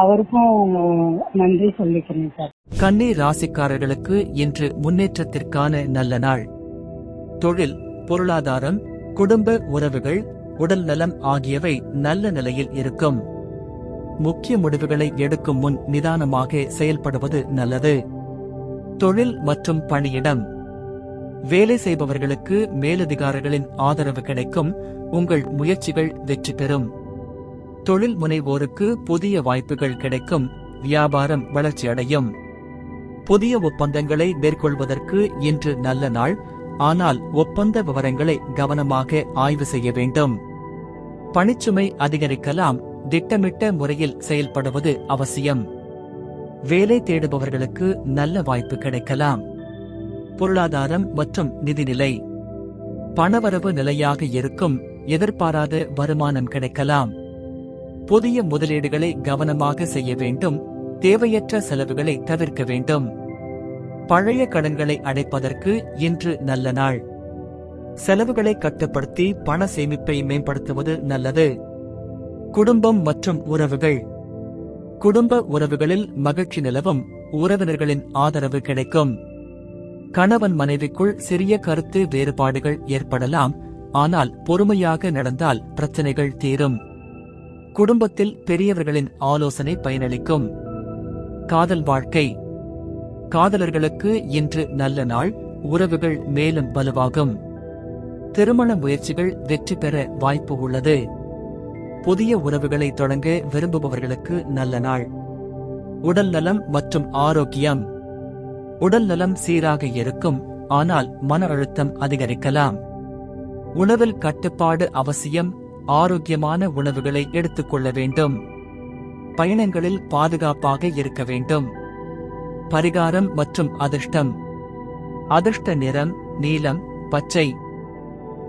அவருக்கும் நன்றி சொல்லிக்கிறேன் சார். கன்னி ராசிக்காரர்களுக்கு இன்று முன்னேற்றத்திற்கான நல்ல நாள். தொழில் பொருளாதாரம் குடும்ப உறவுகள் உடல் நலம் ஆகியவை நல்ல நிலையில் இருக்கும். முக்கிய முடிவுகளை எடுக்கும் முன் நிதானமாக செயல்படுவது நல்லது. தொழில் மற்றும் பணியிடம். வேலை செய்பவர்களுக்கு மேலதிகாரிகளின் ஆதரவு கிடைக்கும். உங்கள் முயற்சிகள் வெற்றி பெறும். தொழில் முனைவோருக்கு புதிய வாய்ப்புகள் கிடைக்கும் வியாபாரம் வளர்ச்சியடையும். புதிய ஒப்பந்தங்களை மேற்கொள்வதற்கு இன்று நல்ல நாள் ஆனால் ஒப்பந்த விவரங்களை கவனமாக ஆய்வு செய்ய வேண்டும். பணிச்சுமை அதிகரிக்கலாம் திட்டமிட்ட முறையில் செயல்படுவது அவசியம். வேலை தேடுபவர்களுக்கு நல்ல வாய்ப்பு கிடைக்கலாம். பொருளாதாரம் மற்றும் நிதிநிலை பணவரவு நிலையாக இருக்கும் எதிர்பாராத வருமானம் கிடைக்கலாம். புதிய முதலீடுகளை கவனமாக செய்ய வேண்டும் தேவையற்ற செலவுகளை தவிர்க்க வேண்டும். பழைய கடன்களை அடைப்பதற்கு இன்று நல்ல நாள். செலவுகளை கட்டுப்படுத்தி பண சேமிப்பை மேம்படுத்துவது நல்லது. குடும்பம் மற்றும் உறவுகள். குடும்ப உறவுகளில் மகிழ்ச்சி நிலவும் உறவினர்களின் ஆதரவு கிடைக்கும். கணவன் மனைவிக்குள் சிறிய கருத்து வேறுபாடுகள் ஏற்படலாம் ஆனால் பொறுமையாக நடந்தால் பிரச்சனைகள் தீரும். குடும்பத்தில் பெரியவர்களின் ஆலோசனை பயனளிக்கும். காதல் வாழ்க்கை. காதலர்களுக்கு இன்று நல்ல நாள் உறவுகள் மேலும் வலுவாகும். திருமண முயற்சிகள் வெற்றி பெற வாய்ப்பு உள்ளது. புதிய உறவுகளை தொடங்க விரும்புபவர்களுக்கு நல்ல நாள். உடல் நலம் மற்றும் ஆரோக்கியம். உடல் நலம் சீராக இருக்கும் ஆனால் மன அழுத்தம் அதிகரிக்கலாம். உணவில் கட்டுப்பாடு அவசியம் ஆரோக்கியமான உணவுகளை எடுத்துக்கொள்ள வேண்டும். பயணங்களில் பாதுகாப்பாக இருக்க வேண்டும். பரிகாரம் மற்றும் அதிர்ஷ்டம். அதிர்ஷ்ட நிறம் நீலம் பச்சை.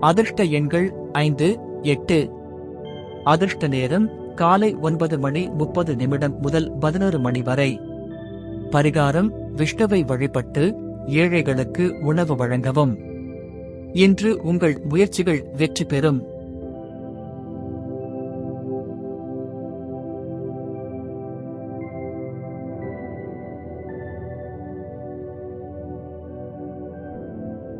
அதிர்ஷ்ட எண்கள் ஐந்து எட்டு. அதிர்ஷ்ட நேரம் காலை ஒன்பது மணி முப்பது நிமிடம் முதல் பதினோரு மணி வரை. பரிகாரம் விஷ்ணுவை வழிபட்டு ஏழைகளுக்கு உணவு வழங்கவும். இன்று உங்கள் முயற்சிகள் வெற்றி பெறும்.